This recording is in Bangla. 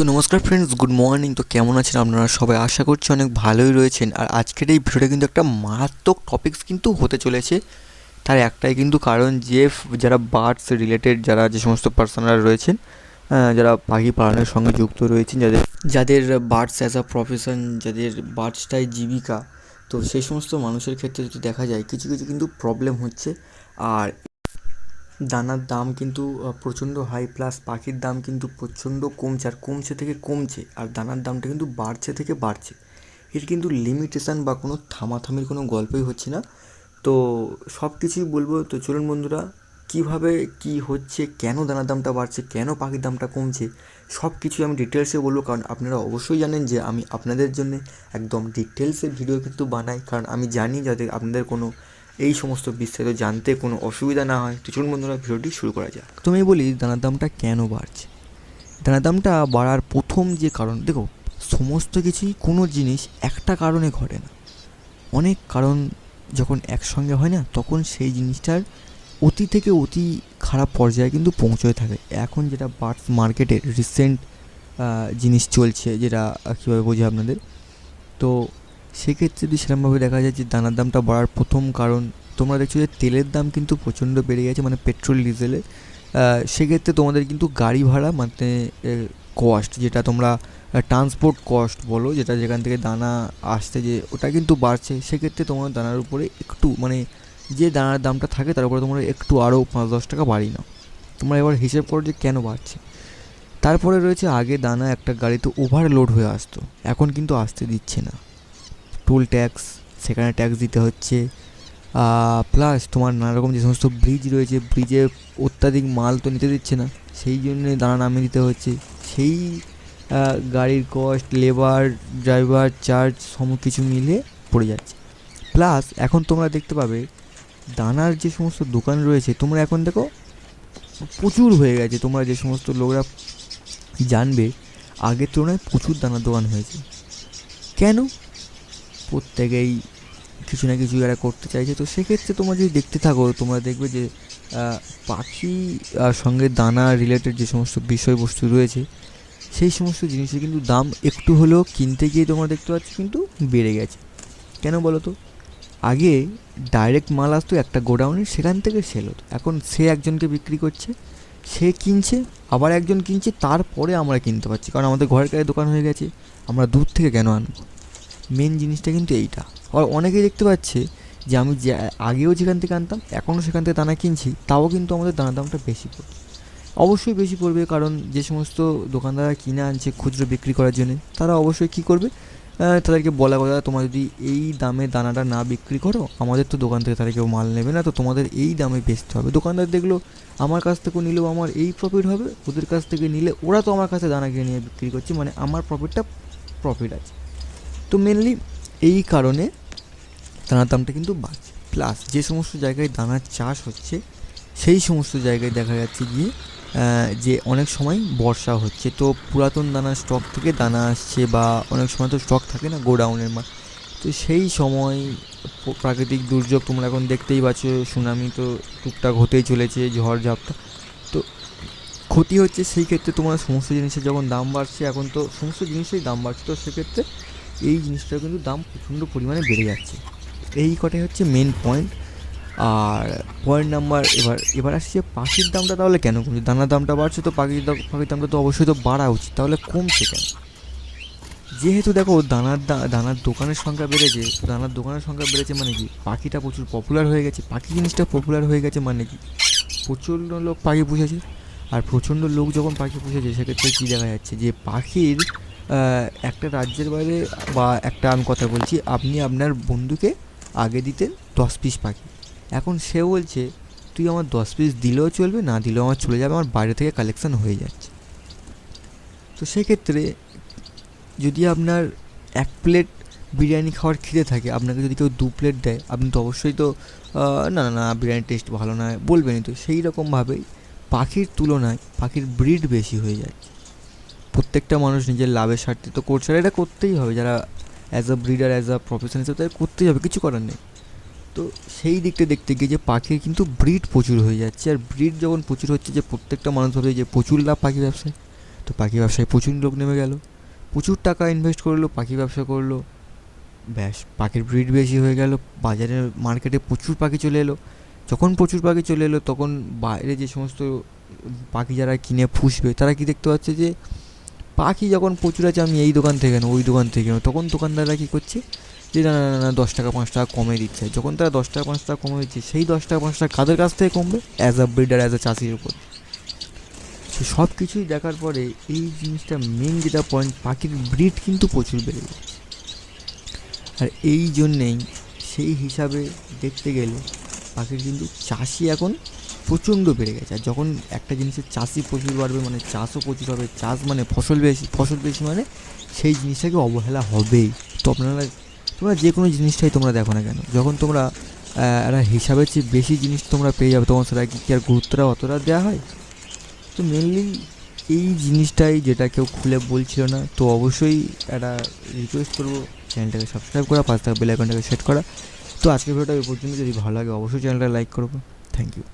তো নমস্কার ফ্রেন্ডস গুড মর্নিং তো কেমন আছেন আপনারা? সবাই আশা করছি অনেক ভালোই রয়েছেন। আর আজকের এই ভিডিওটা কিন্তু একটা মারাত্মক টপিকস কিন্তু হতে চলেছে। তার একটাই কিন্তু কারণ যে, যারা বার্ডস রিলেটেড যারা যে সমস্ত পার্সনরা রয়েছেন যারা পাখি পালনের সঙ্গে যুক্ত রয়েছেন, যাদের যাদের বার্ডস অ্যাজ আ প্রফেশন যাদের বার্ডসটাই জীবিকা, তো সেই সমস্ত মানুষের ক্ষেত্রে যদি দেখা যায়, কিছু কিছু কিন্তু প্রবলেম হচ্ছে। আর দানার দাম কিন্তু প্রচণ্ড হাই প্লাস পাখির দাম কিন্তু প্রচণ্ড কমছে, আর কমছে থেকে কমছে, আর দানার দামটা কিন্তু বাড়ছে থেকে বাড়ছে। এর কিন্তু লিমিটেশন বা কোনো থামাথামির কোনো গল্পই হচ্ছে না। তো সব কিছুই বলব, তো চলুন বন্ধুরা, কীভাবে, কি হচ্ছে, কেন দানার দামটা বাড়ছে, কেন পাখির দামটা কমছে, সব কিছুই আমি ডিটেলসে বলব, কারণ আপনারা অবশ্যই জানেন যে আমি আপনাদের জন্য একদম ডিটেলসে ভিডিও কিন্তু বানাই, কারণ আমি জানি যাতে আপনাদের কোনো এই সমস্ত বিস্তারিত জানতে কোনো অসুবিধা না হয়। তো চলুন বন্ধুরা, ভিডিওটি শুরু করা যাক। তুমি বলি দানার দামটা কেন বাড়ছে? দানার দামটা বাড়ার প্রথম যে কারণ, দেখো, সমস্ত কিছুই কোনো জিনিস একটা কারণে ঘটে না। অনেক কারণ যখন একসঙ্গে হয় না, তখন সেই জিনিসটার অতি থেকে অতি খারাপ পর্যায়ে কিন্তু পৌঁছতে থাকে। এখন যেটা বার্ডস মার্কেটের রিসেন্ট জিনিস চলছে, যেটা কীভাবে বোঝে আপনাদের? তো সেক্ষেত্রে যদি সেরকমভাবে দেখা যায় যে দানার দামটা বাড়ার প্রথম কারণ তোমরা দেখছ যে তেলের দাম কিন্তু প্রচণ্ড বেড়ে গেছে মানে পেট্রোল ডিজেলে। আহ, সেক্ষেত্রে তোমাদের কিন্তু গাড়ি ভাড়া মানে কস্ট যেটা তোমরা ট্রান্সপোর্ট কস্ট বলো যেটা যেখান থেকে দানা আসতে যে ওটা কিন্তু বাড়ছে। সেক্ষেত্রে তোমার দানার উপরে একটু মানে যে দানার দামটা থাকে তার উপরে তোমরা একটু আরও পাঁচ দশ টাকা বাড়ি নাও। তোমরা এবার হিসেব করো যে কেন বাড়ছে। তারপরে রয়েছে আগে দানা একটা গাড়িতে ওভারলোড হয়ে আসতো এখন কিন্তু আসতে দিচ্ছে না। টোল ট্যাক্স সেখানে ট্যাক্স দিতে হচ্ছে। প্লাস তোমার নানা রকম যে সমস্ত ব্রিজ রয়েছে ব্রিজে অত্যাধিক মাল তো নিতে দিচ্ছে না, সেই জন্যে দানা নামিয়ে দিতে হচ্ছে। সেই গাড়ির কস্ট লেবার ড্রাইভার চার্জ সব কিছু মিলে পড়ে যাচ্ছে। প্লাস এখন তোমরা দেখতে পাবে, দানার যে সমস্ত দোকান রয়েছে, তোমরা এখন দেখো, প্রচুর হয়ে গেছে। তোমরা যে সমস্ত লোকরা জানবে, আগের তুলনায় প্রচুর দানার দোকান হয়েছে। কেন? প্রত্যেকেই কিছু না কিছু এরা করতে চাইছে। তো সেক্ষেত্রে তোমরা যদি দেখতে থাকো, তোমরা দেখবে যে পাখি সঙ্গে দানা রিলেটেড যে সমস্ত বিষয়বস্তু রয়েছে, সেই সমস্ত জিনিসের কিন্তু দাম একটু হলেও কিনতে গিয়ে তোমরা দেখতে পাচ্ছ কিন্তু বেড়ে গেছে। কেন বলো তো? আগে ডাইরেক্ট মাল আসতো একটা গোডাউনে, সেখান থেকে সেল হতো। এখন সে একজনকে বিক্রি করছে, সে কিনছে, আবার একজন কিনছে, তারপরে আমরা কিনতে পারছি। কারণ আমাদের ঘরের কাছে দোকান হয়ে গেছে, আমরা দূর থেকে কেন আনব? মেন জিনিসটা কিন্তু এইটা। আর অনেকেই দেখতে পাচ্ছে যে আমি যে আগেও যেখান থেকে আনতাম, এখনও সেখান থেকে দানা কিনছি, তাও কিন্তু আমাদের দানা দামটা বেশি পড়ছে অবশ্যই বেশি পড়বে কারণ যে সমস্ত দোকানদাররা কিনে আনছে খুচরো বিক্রি করার জন্য, তারা অবশ্যই কী করবে? তাদেরকে বলা কথা, তোমরা যদি এই দামে দানাটা না বিক্রি করো, আমাদের তো দোকান থেকে তারা কেউ মাল নেবে না, তো তোমাদের এই দামে বেচতে হবে। দোকানদার দেখল, আমার কাছ থেকে নিলেও আমার এই প্রফিট হবে, ওদের কাছ থেকে নিলে ওরা তো আমার কাছে দানা কিনে নিয়ে বিক্রি করছে মানে আমার প্রফিটটা প্রফিট আছে। তো মেনলি এই কারণে দানার দামটা কিন্তু বাড়ছে। প্লাস যে সমস্ত জায়গায় দানার চাষ হচ্ছে, সেই সমস্ত জায়গায় দেখা যাচ্ছে গিয়ে যে অনেক সময় বর্ষা হচ্ছে। তো পুরাতন দানার স্টক থেকে দানা আসছে বা অনেক সময় তো স্টক থাকে না গোডাউনের মাল তো সেই সময় প্রাকৃতিক দুর্যোগ তোমরা এখন দেখতেই পাচ্ছ, সুনামি তো টুকটাক হতেই চলেছে, ঝড় ঝাপটা। তো ক্ষতি হচ্ছে সেই ক্ষেত্রে তোমার সমস্ত জিনিসের যখন দাম বাড়ছে, এখন তো সমস্ত জিনিসের দাম বাড়ছে। তো সেক্ষেত্রে এই জিনিসটার কিন্তু দাম প্রচণ্ড পরিমাণে বেড়ে যাচ্ছে। এই কটাই হচ্ছে মেন পয়েন্ট আর পয়েন্ট নাম্বার এবার এবার আসছে পাখির দামটা তাহলে কেন কমছে? দানার দামটা বাড়ছে তো পাখির দাম, পাখির দামটা তো অবশ্যই তো বাড়া উচিত, তাহলে কমছে কেন? যেহেতু দেখো দানার দানার দোকানের সংখ্যা বেড়েছে, দানার দোকানের সংখ্যা বেড়েছে মানে কি? পাখিটা প্রচুর পপুলার হয়ে গেছে, পাখি জিনিসটা পপুলার হয়ে গেছে মানে কি? প্রচণ্ড লোক পাখি পুষেছে, আর প্রচণ্ড লোক যখন পাখি পুষেছে, সেক্ষেত্রে কী দেখা যাচ্ছে যে পাখির একটা রাজ্যের বাইরে বা একটা আমি কথা বলছি, আপনি আপনার বন্ধুকে আগে দিতেন দশ পিস পাখি। এখন সে বলছে, তুই আমার দশ পিস দিলেও চলবে, না দিলেও আমার চলে যাবে, আমার বাইরে থেকে কালেকশান হয়ে যাচ্ছে। তো সেক্ষেত্রে যদি আপনার এক প্লেট বিরিয়ানি খাওয়ার খিদে থাকে, আপনাকে যদি কেউ দু প্লেট দেয়, আপনি তো অবশ্যই তো না না না, বিরিয়ানির টেস্ট ভালো নয়। বলবেনই তো। সেই রকমভাবেই পাখির তুলনায় পাখির ব্রিড বেশি হয়ে যাচ্ছে। প্রত্যেকটা মানুষ নিজের লাভের স্বার্থে তো করছে এটা করতেই হবে। যারা as a breeder as a profession হিসেবে তাদের করতেই হবে, কিছু করার নেই। তো সেই দিকটা দেখতে গিয়ে যে পাখির কিন্তু ব্রিড প্রচুর হয়ে যাচ্ছে, আর ব্রিড যখন প্রচুর হচ্ছে যে প্রত্যেকটা মানুষ ভাবে যে প্রচুর লাভ পাখি ব্যবসায়, তো তো পাখি ব্যবসায় প্রচুর লোক নেমে গেল। প্রচুর টাকা ইনভেস্ট করল, পাখি ব্যবসা করল। ব্যাস, পাখির ব্রিড বেশি হয়ে গেল, বাজারে মার্কেটে প্রচুর পাখি চলে এলো। যখন প্রচুর পাখি চলে এলো, তখন বাইরে যে সমস্ত পাখি যারা কিনে পুষবে, তারা কি দেখতে পাচ্ছে যে পাখি যখন প্রচুর আছে আমি এই দোকান থেকে নেব ওই দোকান থেকে নেব। তখন দোকানদাররা কী করছে যে না না না, দশ টাকা পাঁচ টাকা কমে দিচ্ছে। যখন তারা দশ টাকা পাঁচ টাকা কমে দিচ্ছে সেই দশ টাকা পাঁচ টাকা কাদের কাছ থেকে কমবে? As a breeder as a চাষির উপর। তো সব কিছুই দেখার পরে এই জিনিসটা মেন যেটা পয়েন্ট পাখির ব্রিড কিন্তু প্রচুর বেড়ে যাচ্ছে আর এই জন্যেই সেই হিসাবে দেখতে গেলে পাখির কিন্তু চাষি এখন প্রচণ্ড বেড়ে গেছে। আর যখন একটা জিনিসের চাষই প্রচুর বাড়বে মানে চাষও প্রচুর হবে, চাষ মানে ফসল বেশি ফসল বেশি মানে সেই জিনিসটাকে অবহেলা হবেই। তো আপনারা, তোমরা যে কোনো জিনিসটাই তোমরা দেখো না কেন, যখন তোমরা একটা হিসাবের চেয়ে বেশি জিনিস তোমরা পেয়ে যাবে, তখন সেটা কি আর গুরুত্বটা অতটা দেওয়া হয়? তো মেনলি এই জিনিসটাই যেটা কেউ খুলে বলছিল না, তো অবশ্যই একটা রিকোয়েস্ট করব চ্যানেলটাকে সাবস্ক্রাইব করা পাঁচ টাকা বেল আইকনটাকে সেট করা। তো আজকের ভিডিওটা এই পর্যন্ত, যদি ভালো লাগে অবশ্যই চ্যানেলটা লাইক করব। Thank you